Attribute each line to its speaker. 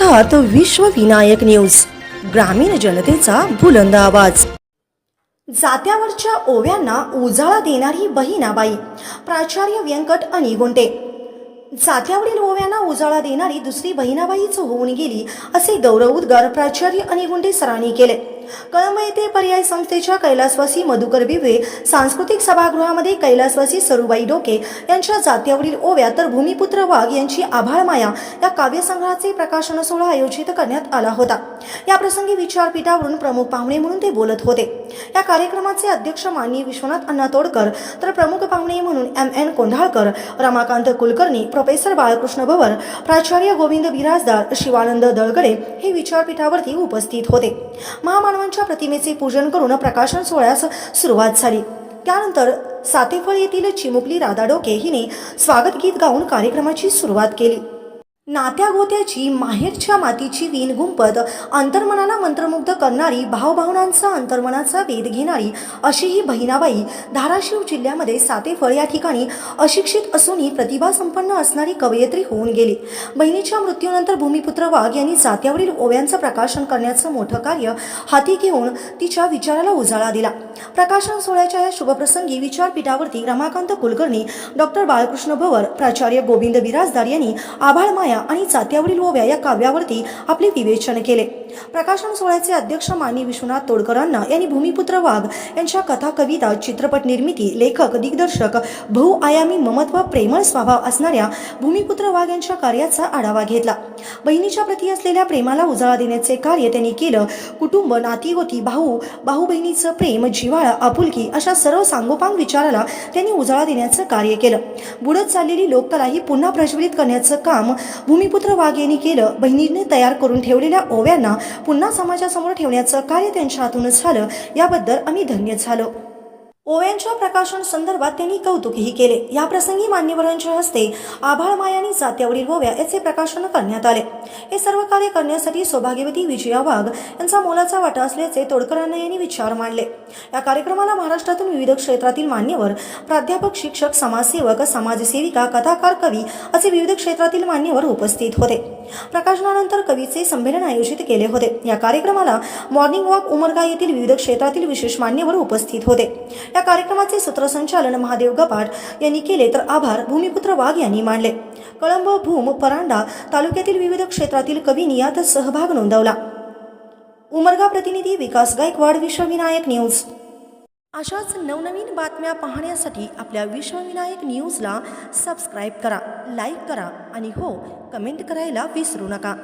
Speaker 1: पाहतात विश्व विनायक न्यूज. ग्रामीण जनतेचा बुलंद आवाज. जात्यावरच्या ओव्यांना उजाळा देणारी बहिणाबाई प्राचार्य व्यंकट अनिगुंटे जात्यावरील ओव्यांना उजाळा देणारी दुसरी बहिणाबाईच होऊन गेली असे गौरव उद्गार प्राचार्य अनिगुंटे सरांनी केले. कळंब येथे पर्याय संस्थेच्या कैलासवासी मधुकर बिवे सांस्कृतिक सभागृहामध्ये कैलासवासी सरुबाई डोके यांच्या जात्यावरील ओव्या तर भूमिपुत्र वाघ यांची आभाळ माया या काव्यसंग्रहाचे प्रकाशन सोहळा आयोजित करण्यात आला होता. या प्रसंगी विचारपीठावरून प्रमुख पाहुणे म्हणून ते बोलत होते. या कार्यक्रमाचे अध्यक्ष माननीय विश्वनाथ अण्णा तोडकर तर प्रमुख पाहुणे म्हणून M N Kondhalkar Ramakant Kulkarni professor Balkrishna Bhavar प्राचार्य गोविंद बिराजदार शिवानंद दळगडे हे विचारपीठावरती उपस्थित होते. महामानवांच्या प्रतिमेचे पूजन करून प्रकाशन सोहळ्यास सुरुवात झाली. त्यानंतर सातेफळ येथील चिमुकली राधा डोके हिने स्वागत गीत गाऊन कार्यक्रमाची सुरुवात केली. नात्या गोत्याची माहेरच्या मातीची वीण गुंपत अंतर्मनाला मंत्रमुग्ध करणारी भावभावनांचा अंतर्मनाचा वेध घेणारी अशी ही बहिणाबाई धाराशिव जिल्ह्यामध्ये सातेफळ या ठिकाणी अशिक्षित असूनही प्रतिभासंपन्न असणारी कवयित्री होऊन गेली. बहिणीच्या मृत्यूनंतर भूमिपुत्र वाघ यांनी जात्यावरील ओव्यांचं प्रकाशन करण्याचं मोठं कार्य हाती घेऊन तिच्या विचाराला उजाळा दिला. प्रकाशन सोहळ्याच्या या शुभप्रसंगी विचारपीठावरती रमाकांत कुलकर्णी डॉक्टर बाळकृष्ण भवर प्राचार्य गोविंद बिराजदार यांनी आभाळ माय आणि जात्यावरील ओव्या या काव्यावरती आपले विवेचन केले. प्रकाशन सोहळ्याचे अध्यक्ष मानी विश्वनाथ तोडकरांना यांनी भूमिपुत्र वाघ यांच्या कथा कविता चित्रपट निर्मिती लेखक दिग्दर्शक बहुआयामी ममत्व प्रेमळ स्वभाव असणाऱ्या भूमिपुत्र वाघ यांच्या कार्याचा आढावा घेतला. बहिणीच्या प्रती असलेल्या प्रेमाला उजाळा देण्याचे कार्य त्यांनी केलं. कुटुंब नातीगोती भाऊ भाऊ बहिणीचं प्रेम जिवाळा आपुलकी अशा सर्व सांगोपांग विचाराला त्यांनी उजाळा देण्याचं कार्य केलं. बुडत चाललेली लोककला ही पुन्हा प्रज्वलित करण्याचं काम भूमिपुत्र वाघ यांनी केलं बहिणीने तयार करून ठेवलेल्या ओव्यांना पुन्हा समाजासमोर ठेवण्याचं कार्य त्यांच्या हातूनच झालं. याबद्दल आम्ही धन्य झालो. ओव्यांच्या प्रकाशन संदर्भात त्यांनी कौतुकही केले. या प्रसंगी मान्यवरांच्या हस्ते आभाळ माया आणि जात्यावरील ओव्या याचे प्रकाशन करण्यात आले. हे सर्व कार्य करण्यासाठी सौभाग्यवती विजया वाघ यांचा मोलाचा वाटा असल्याचे तोडकरांना यांनी विचार मांडले. या कार्यक्रमाला महाराष्ट्रातून विविध क्षेत्रातील मान्यवर प्राध्यापक शिक्षक समाजसेवक समाजसेविका कथाकार कवी असे विविध क्षेत्रातील मान्यवर उपस्थित होते. प्रकाशनानंतर कवीचे संमेलन आयोजित केले होते. या कार्यक्रमाला मॉर्निंग वॉक उमरगा येथील विविध क्षेत्रातील विशेष मान्यवर उपस्थित होते. या कार्यक्रमाचे सूत्रसंचालन महादेव गपाट यांनी केले तर आभार भूमिपुत्र वाघ यांनी मांडले कळंब भूम परांडा तालुक्यातील विविध क्षेत्रातील कवींनी यात सहभाग नोंदवला. उमरगा प्रतिनिधी विकास गायकवाड विश्वविनायक न्यूज. अशाच नवनवीन बातम्या पाहण्यासाठी आपल्या विश्वविनायक न्यूजला सबस्क्राईब करा लाईक करा आणि हो कमेंट करायला विसरू नका.